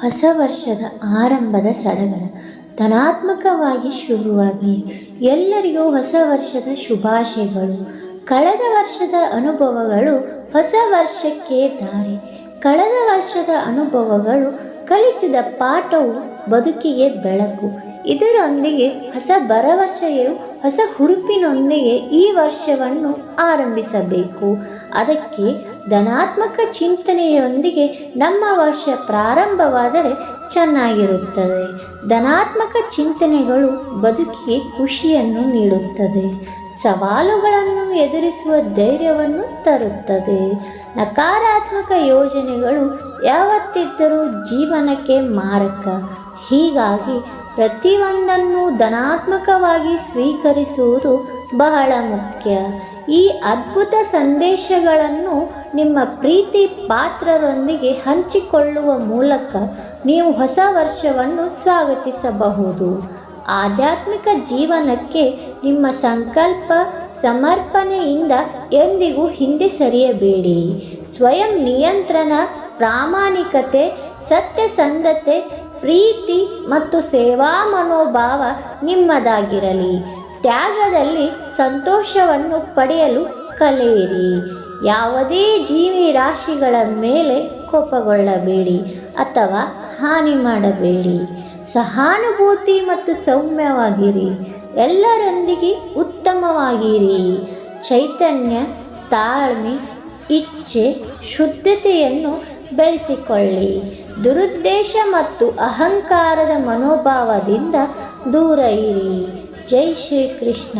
ಹೊಸ ವರ್ಷದ ಆರಂಭದ ಸಡಗರ. ಧನಾತ್ಮಕವಾಗಿ ಶುರುವಾಗಿ ಎಲ್ಲರಿಗೂ ಹೊಸ ವರ್ಷದ ಶುಭಾಶಯಗಳು. ಕಳೆದ ವರ್ಷದ ಅನುಭವಗಳು ಹೊಸ ವರ್ಷಕ್ಕೆ ದಾರಿ. ಕಳೆದ ವರ್ಷದ ಅನುಭವಗಳು ಕಲಿಸಿದ ಪಾಠವು ಬದುಕಿಗೆ ಬೆಳಕು. ಇದರೊಂದಿಗೆ ಹೊಸ ಭರವಸೆಯು, ಹೊಸ ಹುರುಪಿನೊಂದಿಗೆ ಈ ವರ್ಷವನ್ನು ಆರಂಭಿಸಬೇಕು. ಅದಕ್ಕೆ ಧನಾತ್ಮಕ ಚಿಂತನೆಯೊಂದಿಗೆ ನಮ್ಮ ವರ್ಷ ಪ್ರಾರಂಭವಾದರೆ ಚೆನ್ನಾಗಿರುತ್ತದೆ. ಧನಾತ್ಮಕ ಚಿಂತನೆಗಳು ಬದುಕಿಗೆ ಖುಷಿಯನ್ನು ನೀಡುತ್ತದೆ. ಸವಾಲುಗಳನ್ನು ಎದುರಿಸುವ ಧೈರ್ಯವನ್ನು ತರುತ್ತದೆ. ನಕಾರಾತ್ಮಕ ಯೋಜನೆಗಳು ಯಾವತ್ತಿದ್ದರೂ ಜೀವನಕ್ಕೆ ಮಾರಕ. ಹೀಗಾಗಿ ಪ್ರತಿಯೊಂದನ್ನು ಧನಾತ್ಮಕವಾಗಿ ಸ್ವೀಕರಿಸುವುದು ಬಹಳ ಮುಖ್ಯ. ಈ ಅದ್ಭುತ ಸಂದೇಶಗಳನ್ನು ನಿಮ್ಮ ಪ್ರೀತಿ ಪಾತ್ರರೊಂದಿಗೆ ಹಂಚಿಕೊಳ್ಳುವ ಮೂಲಕ ನೀವು ಹೊಸ ವರ್ಷವನ್ನು ಸ್ವಾಗತಿಸಬಹುದು. ಆಧ್ಯಾತ್ಮಿಕ ಜೀವನಕ್ಕೆ ನಿಮ್ಮ ಸಂಕಲ್ಪ, ಸಮರ್ಪಣೆಯಿಂದ ಎಂದಿಗೂ ಹಿಂದೆ ಸರಿಯಬೇಡಿ. ಸ್ವಯಂ ನಿಯಂತ್ರಣ, ಪ್ರಾಮಾಣಿಕತೆ ಸತ್ಯಸಂಧತೆ ಪ್ರೀತಿ ಮತ್ತು ಸೇವಾ ಮನೋಭಾವ ನಿಮ್ಮದಾಗಿರಲಿ. ತ್ಯಾಗದಲ್ಲಿ ಸಂತೋಷವನ್ನು ಪಡೆಯಲು ಕಲಿಯಿರಿ. ಯಾವುದೇ ಜೀವಿ ರಾಶಿಗಳ ಮೇಲೆ ಕೋಪಗೊಳ್ಳಬೇಡಿ ಅಥವಾ ಹಾನಿ ಮಾಡಬೇಡಿ. ಸಹಾನುಭೂತಿ ಮತ್ತು ಸೌಮ್ಯವಾಗಿರಿ. ಎಲ್ಲರೊಂದಿಗೆ ಉತ್ತಮವಾಗಿರಿ. ಚೈತನ್ಯ, ತಾಳ್ಮೆ, ಇಚ್ಛೆ, ಶುದ್ಧತೆಯನ್ನು ಬೆಳೆಸಿಕೊಳ್ಳಿ. ದುರುದ್ದೇಶ ಮತ್ತು ಅಹಂಕಾರದ ಮನೋಭಾವದಿಂದ ದೂರ ಇರಿ. ಜೈ ಶ್ರೀ ಕೃಷ್ಣ